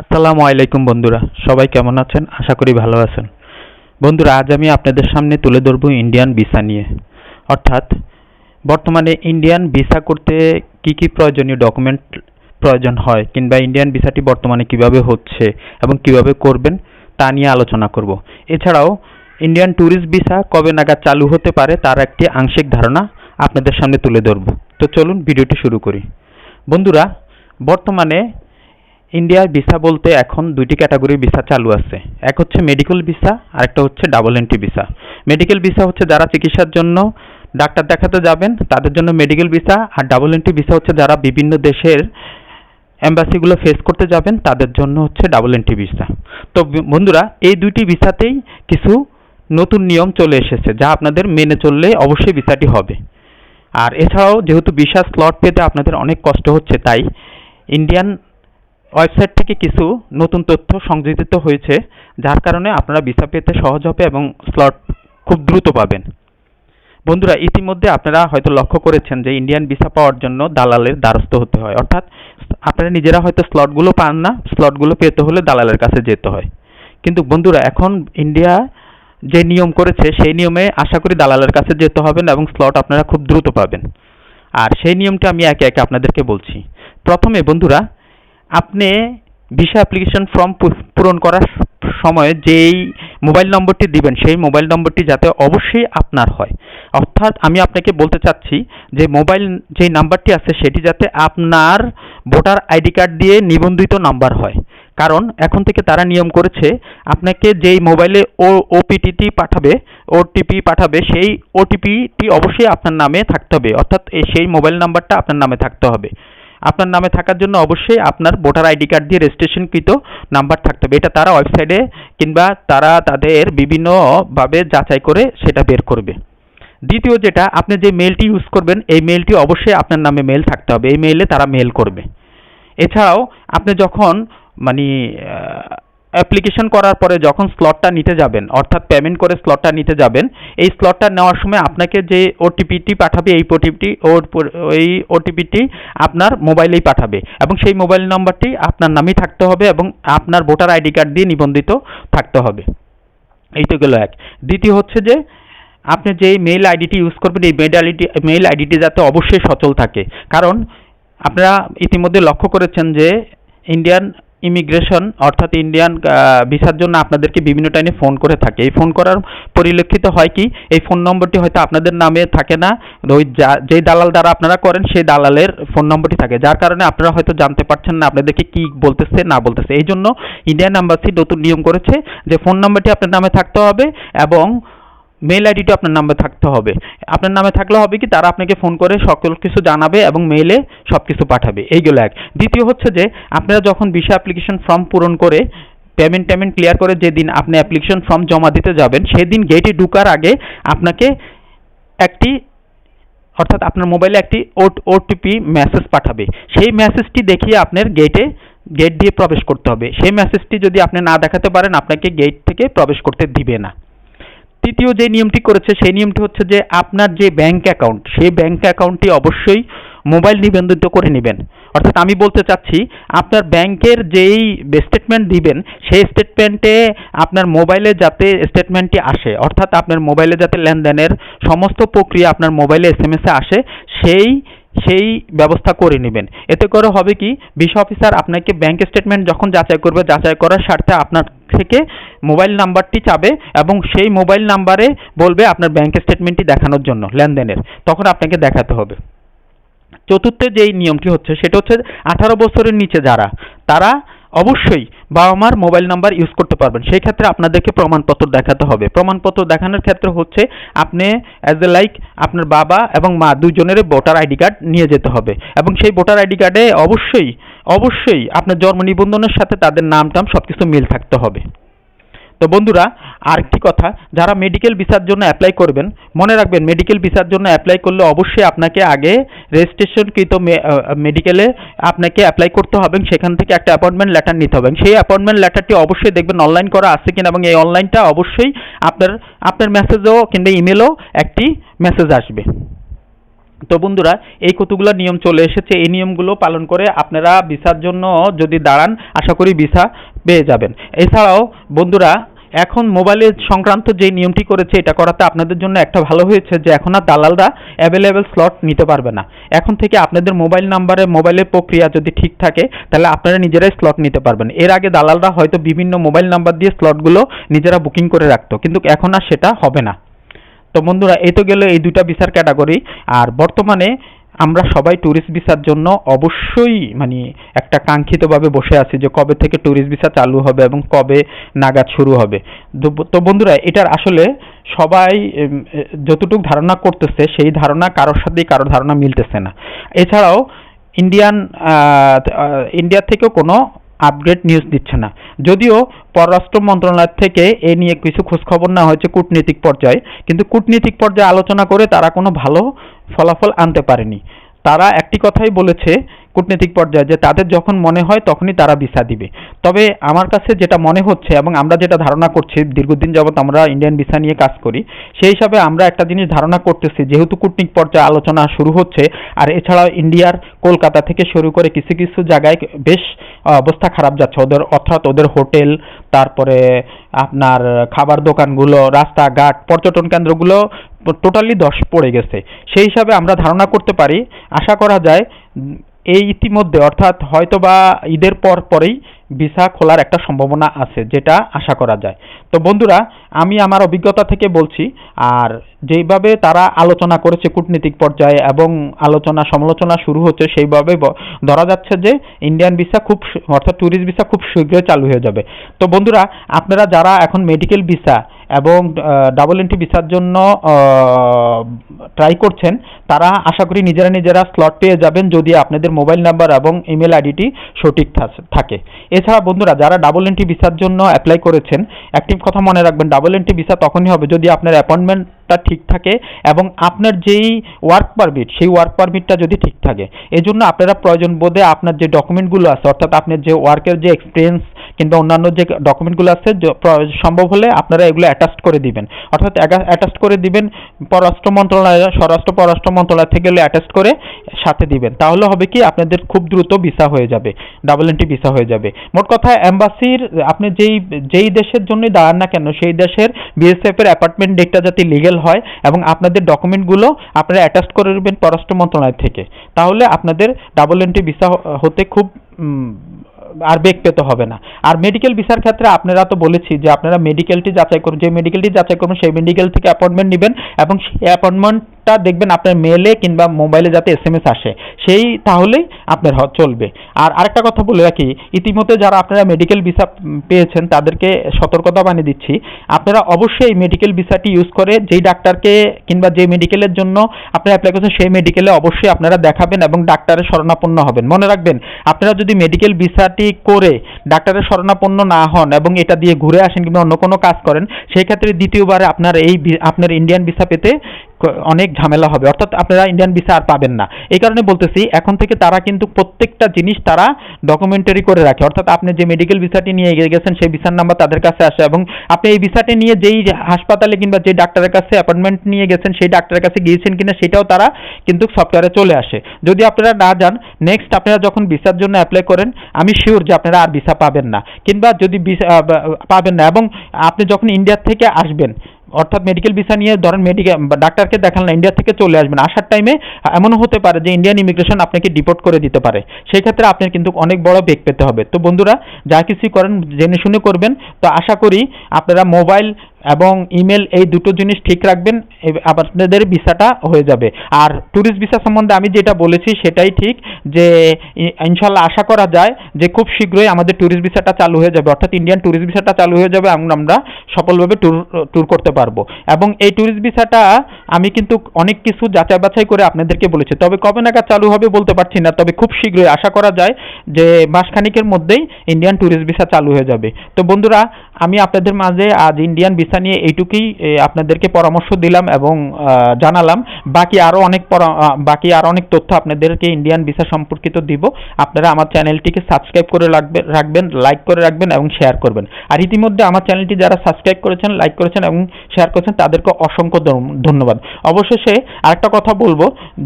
আসসালামু আলাইকুম বন্ধুরা, সবাই কেমন আছেন? আশা করি ভালো আছেন। বন্ধুরা, আজ আমি আপনাদের সামনে তুলে ধরব ইন্ডিয়ান ভিসা নিয়ে। অর্থাৎ, বর্তমানে ইন্ডিয়ান ভিসা করতে কি কি প্রয়োজনীয় ডকুমেন্ট প্রয়োজন হয়, কিংবা ইন্ডিয়ান ভিসাটি বর্তমানে কীভাবে হচ্ছে এবং কীভাবে করবেন, তা নিয়ে আলোচনা করব। এছাড়াও ইন্ডিয়ান ট্যুরিস্ট ভিসা কবে নাগাদ চালু হতে পারে, তার একটি আংশিক ধারণা আপনাদের সামনে তুলে ধরব। তো চলুন ভিডিওটি শুরু করি। বন্ধুরা, বর্তমানে ইন্ডিয়ার ভিসা বলতে এখন দুইটি ক্যাটাগরির ভিসা চালু আছে। এক হচ্ছে মেডিকেল ভিসা আর একটা হচ্ছে double entry visa. Medical visa হচ্ছে যারা চিকিৎসার জন্য ডাক্তার দেখাতে যাবেন, তাদের জন্য মেডিকেল ভিসা, আর ডাবল এন্ট্রি ভিসা হচ্ছে যারা বিভিন্ন দেশের এম্বাসিগুলো ফেস করতে যাবেন, তাদের জন্য হচ্ছে ডাবল এন্ট্রি ভিসা। তো বন্ধুরা, এই দুইটি ভিসাতেই কিছু নতুন নিয়ম চলে এসেছে, যা আপনাদের মেনে চললে অবশ্যই ভিসাটি হবে। আর এছাড়াও যেহেতু ভিসা স্লট পেতে আপনাদের অনেক কষ্ট হচ্ছে, তাই ইন্ডিয়ান ওয়েবসাইট থেকে কিছু নতুন তথ্য সংযোজিত হয়েছে, যার কারণে আপনারা ভিসা পেতে সহজ হবে এবং স্লট খুব দ্রুত পাবেন। বন্ধুরা, ইতিমধ্যে আপনারা হয়তো লক্ষ্য করেছেন যে ইন্ডিয়ান ভিসা পাওয়ার জন্য দালালের দ্বারস্থ হতে হয়। অর্থাৎ আপনারা নিজেরা হয়তো স্লটগুলো পান না স্লটগুলো পেতে হলে দালালের কাছে যেতে হয়। কিন্তু বন্ধুরা, এখন ইন্ডিয়া যে নিয়ম করেছে, সেই নিয়মে আশা করি দালালের কাছে যেতে হবে না এবং স্লট আপনারা খুব দ্রুত পাবেন। আর সেই নিয়মটা আমি একে একে আপনাদেরকে বলছি। প্রথমে বন্ধুরা আপনি ভিসা অ্যাপ্লিকেশন ফর্ম পূরণ করার সময় যেই মোবাইল নম্বরটি দিবেন, সেই মোবাইল নম্বরটি যাতে অবশ্যই আপনার হয়। অর্থাৎ আমি আপনাকে বলতে চাচ্ছি যে মোবাইল যেই নাম্বারটি আছে, সেটি যাতে আপনার ভোটার আইডি কার্ড দিয়ে নিবন্ধিত নাম্বার হয়। কারণ এখন থেকে তারা নিয়ম করেছে, আপনাকে যেই মোবাইলে ও ওপিটিটি পাঠাবে ওটিপি পাঠাবে, সেই ওটিপিটি অবশ্যই আপনার নামে থাকতে হবে। অর্থাৎ সেই মোবাইল নাম্বারটা আপনার নামে থাকতে হবে। আপনার নামে থাকার জন্য অবশ্যই আপনার ভোটার আইডি কার্ড দিয়ে রেজিস্ট্রেশনকৃত নাম্বার থাকতে হবে। এটা তারা ওয়েবসাইটে কিংবা তারা তাদের বিভিন্নভাবে যাচাই করে সেটা বের করবে। দ্বিতীয় যেটা, আপনি যে মেলটি ইউজ করবেন, এই মেলটি অবশ্যই আপনার নামে মেল থাকতে হবে। এই মেইলে তারা মেল করবে। এছাড়াও, আপনি যখন মানে অ্যাপ্লিকেশন করার পরে যখন স্লটটা নিতে যাবেন, অর্থাৎ পেমেন্ট করে স্লটটা নিতে যাবেন, এই স্লটটা নেওয়ার সময় আপনাকে যে ওটিপিটি পাঠাবে, এই ওটিপিটি ওই ওটিপিটি আপনার মোবাইলেই পাঠাবে এবং সেই মোবাইল নম্বরটি আপনার নামেই থাকতে হবে এবং আপনার ভোটার আইডি কার্ড দিয়ে নিবন্ধিত থাকতে হবে। এই তো গেল এক। দ্বিতীয় হচ্ছে যে, আপনি যেই মেইল আইডিটি ইউজ করবেন, এই মেইল আইডিটি মেইল আইডিটি যাতে অবশ্যই সচল থাকে। কারণ, আপনারা ইতিমধ্যে লক্ষ্য করেছেন যে ইন্ডিয়ান ইমিগ্রেশন, অর্থাৎ ইন্ডিয়ান ভিসার জন্য আপনাদেরকে বিভিন্ন টাইমে ফোন করে থাকে। এই ফোন করার পরিলক্ষিত হয় কি? এই ফোন নম্বরটি হয়তো আপনাদের নামে থাকে না। ওই যা- যেই দালাল দ্বারা আপনারা করেন, সেই দালালের ফোন নম্বরটি থাকে। যার কারণে আপনারা হয়তো জানতে পারছেন না আপনাদেরকে কি বলতেছে, না বলতেছে। এই জন্য ইন্ডিয়ান এম্বাসি নতুন নিয়ম করেছে যে, ফোন নম্বরটি আপনার নামে থাকতে হবে এবং মেল আইডিটা আপনার নামে থাকতে হবে। আপনার নামে থাকলে হবে কি, তারা আপনাকে ফোন করে সকল কিছু জানাবে এবং মেইলে সব কিছু পাঠাবে। এইগুলো এক। দ্বিতীয় হচ্ছে যে, আপনারা যখন ভিসা অ্যাপ্লিকেশন ফর্ম পূরণ করে পেমেন্ট টেমেন্ট ক্লিয়ার করে যেদিন আপনি অ্যাপ্লিকেশন ফর্ম জমা দিতে যাবেন, সেদিন গেটে ঢুকার আগে আপনাকে একটি, অর্থাৎ আপনার মোবাইলে একটি ওটিপি মেসেজ পাঠাবে। সেই মেসেজটি দেখিয়ে আপনার গেটে গেট দিয়ে প্রবেশ করতে হবে। সেই মেসেজটি যদি আপনি না দেখাতে পারেন, আপনাকে গেট থেকে প্রবেশ করতে দিবে না। তৃতীয় যে নিয়মটি করেছে, সেই নিয়মটি হচ্ছে যে আপনার যে ব্যাংক অ্যাকাউন্ট সেই ব্যাংক অ্যাকাউন্টটি অবশ্যই মোবাইল নিবন্ধিত করে নেবেন। অর্থাৎ আমি বলতে চাচ্ছি, আপনার ব্যাংকের যেই স্টেটমেন্ট দিবেন, সেই স্টেটমেন্টে আপনার মোবাইলে যাতে স্টেটমেন্টটি আসে, অর্থাৎ আপনার মোবাইলে যাতে লেনদেনের সমস্ত প্রক্রিয়া আপনার মোবাইলে এস এম এসে আসে, সেই সেই ব্যবস্থা করে নেবেন। এতে করে হবে কি ভিসা অফিসার আপনাকে ব্যাংক স্টেটমেন্ট যখন যাচাই করবে, যাচাই করার স্বার্থে আপনার থেকে মোবাইল নাম্বারটি চাবে এবং সেই মোবাইল নাম্বারে বলবে আপনার ব্যাংক স্টেটমেন্টটি দেখানোর জন্য, লেনদেনের। তখন আপনাকে দেখাতে হবে। চতুর্থ যেই নিয়মটি হচ্ছে, সেটা হচ্ছে আঠারো বছরের নিচে যারা, তারা অবশ্যই বাবা মার মোবাইল নাম্বার ইউজ করতে পারবেন। সেই ক্ষেত্রে আপনাদেরকে প্রমাণপত্র দেখাতে হবে। প্রমাণপত্র দেখানোর ক্ষেত্রে হচ্ছে আপনি অ্যাজ এ লাইক আপনার বাবা এবং মা দুজনের ভোটার আইডি কার্ড নিয়ে যেতে হবে। এবং সেই ভোটার আইডি কার্ডে অবশ্যই অবশ্যই আপনার জন্ম নিবন্ধনের সাথে তাদের নাম টাম সব কিছু মিল থাকতে হবে। তো বন্ধুরা, আরেকটি কথা, যারা মেডিকেল ভিসার জন্য অ্যাপ্লাই করবেন, মনে রাখবেন মেডিকেল ভিসার জন্য অ্যাপ্লাই করলে অবশ্যই আপনাকে আগে রেজিস্ট্রেশনকৃত মেডিকেলে আপনাকে অ্যাপ্লাই করতে হবে সেখান থেকে একটা অ্যাপয়েন্টমেন্ট লেটার নিতে হবে। সেই অ্যাপয়েন্টমেন্ট লেটারটি অবশ্যই দেখবেন অনলাইন করা আছে কিনা এবং এই অনলাইনটা অবশ্যই আপনার আপনার মেসেজও কিংবা ইমেলও একটি মেসেজ আসবে। তো বন্ধুরা, এই কতগুলো নিয়ম চলে এসেছে? এই নিয়মগুলো পালন করে আপনারা ভিসার জন্য যদি দাঁড়ান, আশা করি ভিসা পেয়ে যাবেন। এছাড়াও বন্ধুরা, এখন মোবাইলের সংক্রান্ত যে নিয়মটি করেছে, এটা করাতে আপনাদের জন্য একটা ভালো হয়েছে যে, এখন আর দালালরা অ্যাভেলেবেল স্লট নিতে পারবে না। এখন থেকে আপনাদের মোবাইল নাম্বারে মোবাইলের প্রক্রিয়া যদি ঠিক থাকে, তাহলে আপনারা নিজেরাই স্লট নিতে পারবেন। এর আগে দালালরা হয়তো বিভিন্ন মোবাইল নাম্বার দিয়ে স্লটগুলো নিজেরা বুকিং করে রাখতো, কিন্তু এখন আর সেটা হবে না। তো বন্ধুরা এই তো গেল এই দুটা বিচার ক্যাটাগরি আর বর্তমানে আমরা সবাই ট্যুরিস্ট ভিসার জন্য অবশ্যই মানে একটা কাঙ্ক্ষিতভাবে বসে আছি যে কবে থেকে ট্যুরিস্ট ভিসা চালু হবে এবং কবে নাগাদ শুরু হবে। তো- বন্ধুরা, এটার আসলে সবাই যতটুকু ধারণা করতেছে, সেই ধারণা কারোর সাথেই কারোর ধারণা মিলতেছে না। এছাড়াও ইন্ডিয়ান ইন্ডিয়া থেকেও কোনো আপডেট নিউজ দিচ্ছে না। যদিও পররাষ্ট্র মন্ত্রণালয় থেকে এ নিয়ে কিছু খোঁজখবর না হয়েছে কূটনীতিক পর্যায়ে, কিন্তু কূটনীতিক পর্যায়ে আলোচনা করে তারা কোনো ভালো ফলাফল আনতে পারেনি। তারা একটি কথাই বলেছে কূটনীতিক পর্যায়ে, যে তাদের যখন মনে হয় তখনই তারা ভিসা দিবে। তবে আমার কাছে যেটা মনে হচ্ছে এবং আমরা যেটা ধারণা করছি, দীর্ঘদিন যাবৎ আমরা ইন্ডিয়ান ভিসা নিয়ে কাজ করি, সেই হিসাবে আমরা একটা জিনিস ধারণা করতেছি, যেহেতু কূটনীতিক পর্যায়ে আলোচনা শুরু হচ্ছে, আর এছাড়াও ইন্ডিয়ার কলকাতা থেকে শুরু করে কিছু কিছু জায়গায় বেশ অবস্থা খারাপ যাচ্ছে। ওদের অর্থাৎ ওদের হোটেল, তারপরে আপনার খাবার দোকানগুলো, রাস্তাঘাট, পর্যটন কেন্দ্রগুলো টোটালি দশ পড়ে গেছে। সেই হিসাবে আমরা ধারণা করতে পারি, আশা করা যায়, এই ইতিমধ্যে, অর্থাৎ হয়তো বা ঈদের পর পরেই ভিসা খোলার একটা সম্ভাবনা আছে, যেটা আশা করা যায়। তো বন্ধুরা, আমি আমার অভিজ্ঞতা থেকে বলছি, আর যেইভাবে তারা আলোচনা করেছে কূটনীতিক পর্যায়ে এবং আলোচনা, সমালোচনা শুরু হচ্ছে, সেইভাবে ধরা যাচ্ছে যে ইন্ডিয়ান ভিসা খুব অর্থাৎ ট্যুরিস্ট ভিসা খুব শীঘ্রই চালু হয়ে যাবে। তো বন্ধুরা, আপনারা যারা এখন মেডিকেল ভিসা এবং ডাবল এন্ট্রি ভিসার জন্য ট্রাই করছেন, তারা আশা করি নিজেরা নিজেরা স্লট পেয়ে যাবেন যদি আপনাদের মোবাইল নাম্বার এবং ইমেল আইডিটি সঠিক থাকে। এছাড়া বন্ধুরা, যারা ডাবল এন্ট্রি ভিসার জন্য অ্যাপ্লাই করেছেন একটি কথা মনে রাখবেন ডাবল এন্ট্রি ভিসা তখনই হবে যদি আপনার অ্যাপয়েন্টমেন্টটা ঠিক থাকে এবং আপনার যেই ওয়ার্ক পারমিট সেই ওয়ার্ক পারমিটটা যদি ঠিক থাকে। এজন্য আপনারা প্রয়োজন বোধে আপনার যে ডকুমেন্টগুলো আছে, অর্থাৎ আপনার যে ওয়ার্কের যে এক্সপিরিয়েন্স কিংবা অন্যান্য যে ডকুমেন্টগুলো আছে সম্ভব হলে আপনারা এগুলো অ্যাটাচ করে দিবেন। অর্থাৎ অ্যাটাচ করে দিবেন, পররাষ্ট্র মন্ত্রণালয়, স্বরাষ্ট্র পররাষ্ট্র মন্ত্রণালয় থেকে অ্যাটাচ করে সাথে দিবেন। তাহলে হবে কি, আপনাদের খুব দ্রুত ভিসা হয়ে যাবে ডাবল এন্ট্রি ভিসা হয়ে যাবে। মোট কথা অ্যাম্বাসির আপনি যেই যেই দেশের জন্যই দাঁড়ান না কেন, সেই দেশের বিএসএফ এর অ্যাপার্টমেন্ট ডেটটা যাতে লিগেল হয় এবং আপনাদের ডকুমেন্টগুলো আপনারা অ্যাটাচ করে নেবেন পররাষ্ট্র মন্ত্রণালয় থেকে। তাহলে আপনাদের ডাবল এন্ট্রি ভিসা হতে খুব আর বেগ পেতে হবে না। আর মেডিকেল ভিসার ক্ষেত্রে আপনারা তো বলেছি যে আপনারা মেডিকেলটি যাচাই করুন, যে মেডিকেলটি যাচাই করুন সেই মেডিকেল থেকে অ্যাপয়েন্টমেন্ট নেবেন এবং সেই অ্যাপয়েন্টমেন্টটা দেখবেন আপনার মেলে কিংবা মোবাইলে যাতে এস এম এস আসে, সেই তাহলেই আপনার চলবে। আর আরেকটা কথা বলে রাখি, ইতিমধ্যে যারা আপনারা মেডিকেল ভিসা পেয়েছেন, তাদেরকে সতর্কতা বানিয়ে দিচ্ছি। আপনারা অবশ্যই এই মেডিকেল ভিসাটি ইউজ করে যেই ডাক্তারকে কিংবা যে মেডিকেলের জন্য আপনারা অ্যাপ্লাই করছেন, সেই মেডিকেলে অবশ্যই আপনারা দেখাবেন এবং ডাক্তারের শরণাপন্ন হবেন। মনে রাখবেন, আপনারা যদি মেডিকেল ভিসাটি করে ডাক্তারের শরণাপন্ন না হন এবং এটা দিয়ে ঘুরে আসেন কিংবা অন্য কোনো কাজ করেন সেই ক্ষেত্রে দ্বিতীয়বার আপনার এই আপনার ইন্ডিয়ান ভিসা পেতে অনেক ঝামেলা হবে। অর্থাৎ আপনারা ইন্ডিয়ান ভিসা আর পাবেন না। এই কারণে বলতেছি, এখন থেকে তারা কিন্তু প্রত্যেকটা জিনিস তারা ডকুমেন্টারি করে রাখে। অর্থাৎ আপনি যে মেডিকেল ভিসাটি নিয়ে গে- গেছেন, সেই ভিসার নাম্বার তাদের কাছে আসে এবং আপনি এই ভিসাটি নিয়ে যেই হাসপাতালে কিংবা যে ডাক্তারের কাছে অ্যাপয়েন্টমেন্ট নিয়ে গেছেন, সেই ডাক্তারের কাছে গিয়েছেন কিনা, সেটাও তারা কিন্তু সফটওয়্যারে চলে আসে। যদি আপনারা না যান নেক্সট আপনারা যখন ভিসার জন্য অ্যাপ্লাই করেন, আমি শিওর যে আপনারা আর ভিসা পাবেন না। কিংবা যদি পাবেন না। এবং আপনি যখন ইন্ডিয়া থেকে আসবেন, অর্থাৎ মেডিকেল ভিসা নিয়ে, ধরেন মেডিকেল ডাক্তারকে দেখান না ইন্ডিয়া থেকে চলে আসবেন। আসার টাইমে এমনও হতে পারে যে ইন্ডিয়ান ইমিগ্রেশন আপনাকে ডিপোর্ট করে দিতে পারে। সেই ক্ষেত্রে আপনার কিন্তু অনেক বড় বেগ পেতে হবে। তো বন্ধুরা, যা কিছুই করেন, জেনে শুনে করবেন। তো আশা করি আপনারা মোবাইল এবং ইমেল এই দুটো জিনিস ঠিক রাখবেন আপনাদের ভিসাটা হয়ে যাবে। আর ট্যুরিস্ট ভিসা সম্বন্ধে আমি যেটা বলেছি সেটাই ঠিক, যে ইনশাল্লাহ আশা করা যায় যে খুব শীঘ্রই আমাদের ট্যুরিস্ট ভিসাটা চালু হয়ে যাবে। অর্থাৎ ইন্ডিয়ান ট্যুরিস্ট ভিসাটা চালু হয়ে যাবে এবং আমরা সফলভাবে ট্যুর ট্যুর করতে পারব। এবং এই ট্যুরিস্ট ভিসাটা আমি কিন্তু অনেক কিছু যাচাই বাছাই করে আপনাদেরকে বলেছি। তবে কবে নাগাদ চালু হবে বলতে পারছি না, তবে খুব শীঘ্রই আশা করা যায় যে মাসখানিকের মধ্যেই ইন্ডিয়ান ট্যুরিস্ট ভিসা চালু হয়ে যাবে। তো বন্ধুরা আমি আপনাদের মাঝে আজ ইন্ডিয়ান ভিসা নিয়ে এইটুকুই আপনাদেরকে পরামর্শ দিলাম এবং জানালাম। বাকি আরও অনেক বাকি আরও অনেক তথ্য আপনাদেরকে ইন্ডিয়ান ভিসা সম্পর্কিত দিব। আপনারা আমার চ্যানেলটিকে সাবস্ক্রাইব করে রাখবেন রাখবেন লাইক করে রাখবেন এবং শেয়ার করবেন। আর ইতিমধ্যে আমার চ্যানেলটি যারা সাবস্ক্রাইব করেছেন লাইক করেছেন এবং শেয়ার করেছেন, তাদেরকে অসংখ্য ধন্যবাদ। অবশেষে আরেকটা কথা বলব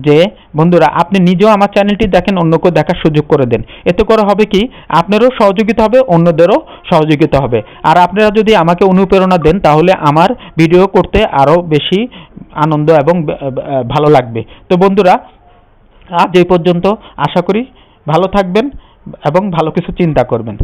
যে, বন্ধুরা, আপনি নিজেও আমার চ্যানেলটি দেখেন, অন্যকেও দেখার সুযোগ করে দেন। এতে করে হবে কি? আপনারও সহযোগিতা হবে, অন্যদেরও সহযোগিতা হবে। আর আপনারা যদি আমাকে অনুপ্রেরণা দেন, তাহলে আমার ভিডিও করতে আরও বেশি আনন্দ এবং ভালো লাগবে। তো বন্ধুরা, আজ এই পর্যন্ত আশা করি ভালো থাকবেন এবং ভালো কিছু চিন্তা করবেন।